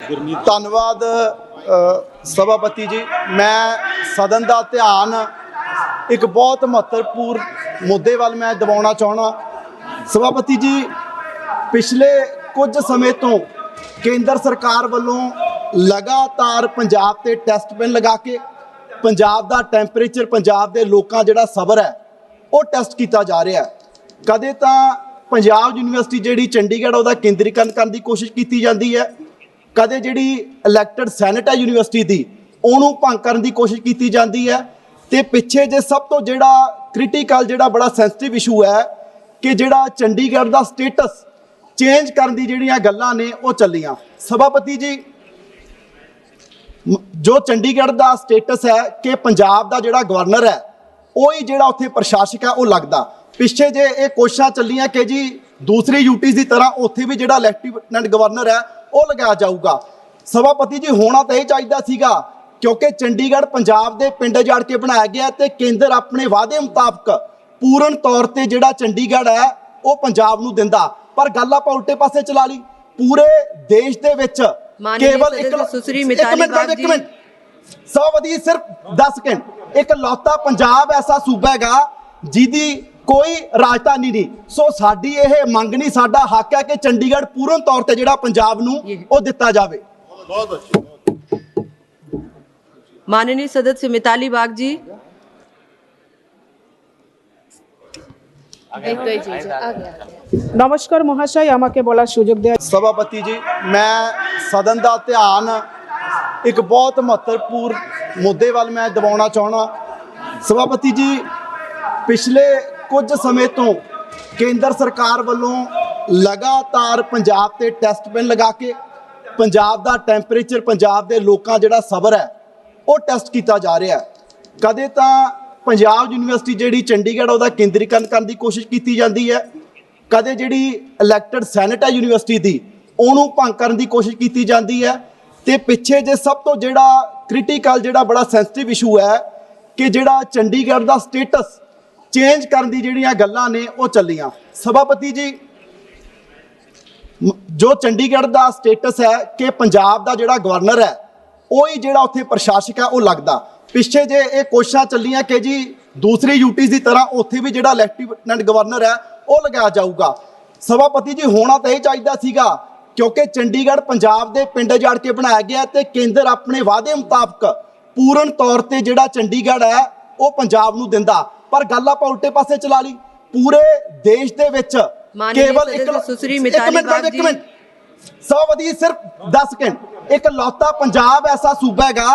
ਧੰਨਵਾਦ ਸਭਾਪਤੀ ਜੀ। ਮੈਂ ਸਦਨ ਦਾ ਧਿਆਨ ਇੱਕ ਬਹੁਤ ਮਹੱਤਵਪੂਰਨ ਮੁੱਦੇ ਵੱਲ ਮੈਂ ਦਿਵਾਉਣਾ ਚਾਹਣਾ ਸਭਾਪਤੀ ਜੀ, ਪਿਛਲੇ ਕੁਝ ਸਮੇਂ ਤੋਂ ਕੇਂਦਰ ਸਰਕਾਰ ਵੱਲੋਂ ਲਗਾਤਾਰ ਪੰਜਾਬ ਤੇ ਟੈਸਟ ਪਿੰਨ ਲਗਾ ਕੇ ਪੰਜਾਬ ਦਾ ਟੈਂਪਰੇਚਰ, ਪੰਜਾਬ ਦੇ ਲੋਕਾਂ ਜਿਹੜਾ ਸਬਰ ਹੈ, ਉਹ ਟੈਸਟ ਕੀਤਾ ਜਾ ਰਿਹਾ ਕਦੇ ਤਾਂ ਪੰਜਾਬ ਯੂਨੀਵਰਸਿਟੀ ਜਿਹੜੀ ਚੰਡੀਗੜ੍ਹ ਉਹਦਾ ਕੇਂਦਰੀਕਰਨ ਕਰਨ ਦੀ ਕੋਸ਼ਿਸ਼ ਕੀਤੀ ਜਾਂਦੀ ਹੈ ਕਦੇ ਜਿਹੜੀ ਇਲੈਕਟਡ ਸੈਨੇਟ ਹੈ ਯੂਨੀਵਰਸਿਟੀ ਦੀ, ਉਹਨੂੰ ਭੰਗ ਕਰਨ ਦੀ ਕੋਸ਼ਿਸ਼ ਕੀਤੀ ਜਾਂਦੀ ਹੈ। ਤੇ ਪਿੱਛੇ ਜੇ ਸਭ ਤੋਂ ਜਿਹੜਾ ਕ੍ਰਿਟੀਕਲ ਜਿਹੜਾ ਬੜਾ ਸੈਂਸਿਟਿਵ ਇਸ਼ੂ ਹੈ ਕਿ ਜਿਹੜਾ ਚੰਡੀਗੜ੍ਹ ਦਾ ਸਟੇਟਸ ਚੇਂਜ ਕਰਨ ਦੀ ਜਿਹੜੀਆਂ ਗੱਲਾਂ ਨੇ, ਉਹ ਚੱਲੀਆਂ। ਸਭਾਪਤੀ ਜੀ ਜੋ ਚੰਡੀਗੜ੍ਹ ਦਾ ਸਟੇਟਸ ਹੈ ਕਿ ਪੰਜਾਬ ਦਾ ਜਿਹੜਾ ਗਵਰਨਰ ਹੈ, ਉਹ ਹੀ ਜਿਹੜਾ ਉੱਥੇ ਪ੍ਰਸ਼ਾਸਕ ਹੈ, ਉਹ ਲੱਗਦਾ। ਪਿੱਛੇ ਜੇ ਇਹ ਕੋਸ਼ਿਸ਼ਾਂ ਚੱਲੀਆਂ ਕਿ ਜੀ ਦੂਸਰੀ ਯੂਟੀਜ਼ ਦੀ ਤਰ੍ਹਾਂ ਉੱਥੇ ਵੀ ਜਿਹੜਾ ਲੈਫਟੀਨੈਂਟ ਗਵਰਨਰ ਹੈ ਉਹ ਲਗਾਇਆ ਜਾਊਗਾ। ਸਭਾਪਤੀ ਜੀ ਹੋਣਾ ਤਾਂ ਇਹ ਚਾਹੀਦਾ ਸੀਗਾ ਕਿਉਂਕਿ ਚੰਡੀਗੜ੍ਹ ਪੰਜਾਬ ਦੇ ਪਿੰਡ ਜੜ ਕੇ ਬਣਾਇਆ ਗਿਆ ਤੇ ਕੇਂਦਰ ਆਪਣੇ ਵਾਅਦੇ ਮੁਤਾਬਕ ਪੂਰਨ ਤੌਰ ਤੇ ਜਿਹੜਾ ਚੰਡੀਗੜ੍ਹ ਹੈ ਉਹ ਪੰਜਾਬ ਨੂੰ ਦਿੰਦਾ। ਪਰ ਗੱਲ ਆਪਾਂ ਉਲਟੇ ਪਾਸੇ ਚਲਾ ਲਈ। ਪੂਰੇ ਦੇਸ਼ ਦੇ ਵਿੱਚ ਕੇਵਲ ਇੱਕ ਸੁਸਰੀ ਮਿਤਾਲੀ ਬਾਗ ਸਿਰਫ 10 ਸਕਿੰਟ ਇੱਕ ਲੌਤਾ ਪੰਜਾਬ ਐਸਾ ਸੂਬਾ ਹੈਗਾ ਜਿਹਦੀ ਕੋਈ ਰਾਜਧਾਨੀ ਨਹੀਂ ਸੋ ਸਾਡੀ ਇਹ ਮੰਗ ਨਹੀਂ ਸਾਡਾ ਹੱਕ ਹੈ ਕਿ ਚੰਡੀਗੜ੍ਹ ਪੂਰਨ ਤੌਰ ਤੇ ਜਿਹੜਾ ਪੰਜਾਬ ਨੂੰ ਉਹ ਦਿੱਤਾ ਜਾਵੇ माननीय सदस्य मिताली बाग जी নমস্কার মহাশয় আমাকে বলার সুযোগ দেওয়া ਸਭਾਪਤੀ ਜੀ ਮੈਂ ਸਦਨ ਦਾ ਧਿਆਨ ਇੱਕ ਬਹੁਤ ਮਹੱਤਵਪੂਰਨ ਮੁੱਦੇ ਵੱਲ ਮੈਂ ਦਿਵਾਉਣਾ ਚਾਹਣਾ ਸਭਾਪਤੀ ਜੀ ਪਿਛਲੇ ਕੁਝ ਸਮੇਂ ਤੋਂ ਕੇਂਦਰ ਸਰਕਾਰ ਵੱਲੋਂ ਲਗਾਤਾਰ ਪੰਜਾਬ ਤੇ ਟੈਸਟ ਪਿੰਨ ਲਗਾ ਕੇ ਪੰਜਾਬ ਦਾ ਟੈਂਪਰੇਚਰ ਪੰਜਾਬ ਦੇ ਲੋਕਾਂ ਜਿਹੜਾ ਸਬਰ ਹੈ, ਉਹ ਟੈਸਟ ਕੀਤਾ ਜਾ ਰਿਹਾ ਹੈ। ਕਦੇ ਤਾਂ ਪੰਜਾਬ ਯੂਨੀਵਰਸਿਟੀ ਜਿਹੜੀ ਚੰਡੀਗੜ੍ਹ ਉਹਦਾ ਕੇਂਦਰੀਕਰਨ ਕਰਨ ਦੀ ਕੋਸ਼ਿਸ਼ ਕੀਤੀ ਜਾਂਦੀ ਹੈ, ਕਦੇ ਜਿਹੜੀ ਇਲੈਕਟਡ ਸੈਨੇਟ ਹੈ ਯੂਨੀਵਰਸਿਟੀ ਦੀ, ਉਹਨੂੰ ਭੰਗ ਕਰਨ ਦੀ ਕੋਸ਼ਿਸ਼ ਕੀਤੀ ਜਾਂਦੀ ਹੈ। ਤੇ ਪਿੱਛੇ ਜੇ ਸਭ ਤੋਂ ਜਿਹੜਾ ਕ੍ਰਿਟੀਕਲ ਜਿਹੜਾ ਬੜਾ ਸੈਂਸਿਟਿਵ ਇਸ਼ੂ ਹੈ, ਕਿ ਜਿਹੜਾ ਚੰਡੀਗੜ੍ਹ ਦਾ ਸਟੇਟਸ ਚੇਂਜ ਕਰਨ ਦੀ ਜਿਹੜੀਆਂ ਗੱਲਾਂ ਨੇ, ਉਹ ਚੱਲੀਆਂ। ਸਭਾਪਤੀ ਜੀ ਜੋ ਚੰਡੀਗੜ੍ਹ ਦਾ ਸਟੇਟਸ ਹੈ ਕਿ ਪੰਜਾਬ ਦਾ ਜਿਹੜਾ ਗਵਰਨਰ ਹੈ, ਉਹ ਹੀ ਜਿਹੜਾ ਉੱਥੇ ਪ੍ਰਸ਼ਾਸਕ ਹੈ, ਉਹ ਲੱਗਦਾ। ਪਿੱਛੇ ਜੇ ਇਹ ਕੋਸ਼ਿਸ਼ਾਂ ਚੱਲੀਆਂ ਕਿ ਜੀ ਦੂਸਰੀ ਯੂਟੀਜ਼ ਦੀ ਤਰ੍ਹਾਂ ਉੱਥੇ ਵੀ ਜਿਹੜਾ ਲੈਫਟੀਨੈਂਟ ਗਵਰਨਰ ਹੈ, ਉਹ ਲਗਾਇਆ ਜਾਊਗਾ। ਸਭਾਪਤੀ ਜੀ, ਹੋਣਾ ਤਾਂ ਇਹ ਚਾਹੀਦਾ ਸੀਗਾ, ਕਿਉਂਕਿ ਚੰਡੀਗੜ੍ਹ ਪੰਜਾਬ ਦੇ ਪਿੰਡ ਜਾੜ ਕੇ ਬਣਾਇਆ ਗਿਆ ਤੇ ਕੇਂਦਰ ਆਪਣੇ ਵਾਅਦੇ ਮੁਤਾਬਕ ਪੂਰਨ ਤੌਰ ਤੇ ਜਿਹੜਾ ਚੰਡੀਗੜ੍ਹ ਹੈ, ਉਹ ਪੰਜਾਬ ਨੂੰ ਦਿੰਦਾ। ਪਰ ਗੱਲ ਆਪਾਂ ਉਲਟੇ ਪਾਸੇ ਚਲਾ ਲਈ। ਪੂਰੇ ਦੇਸ਼ ਦੇ ਵਿੱਚ ਕੇਵਲ ਇੱਕ ਸੁਸਰੀ ਮਿਤਾਲੀ ਬਾਗ ਜੀ। ਸਿਰਫ 10 ਸਕਿੰਟ ਇੱਕ ਲੌਤਾ ਪੰਜਾਬ ਐਸਾ ਸੂਬਾ ਹੈਗਾ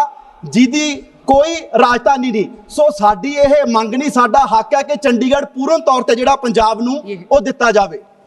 ਜਿਹਦੀ ਕੋਈ ਰਾਜਧਾਨੀ ਨਹੀਂ। ਸੋ ਸਾਡੀ ਇਹ ਮੰਗ ਨਹੀਂ ਸਾਡਾ ਹੱਕ ਹੈ ਕਿ ਚੰਡੀਗੜ੍ਹ ਪੂਰਨ ਤੌਰ ਤੇ ਜਿਹੜਾ ਪੰਜਾਬ ਨੂੰ ਉਹ ਦਿੱਤਾ ਜਾਵੇ।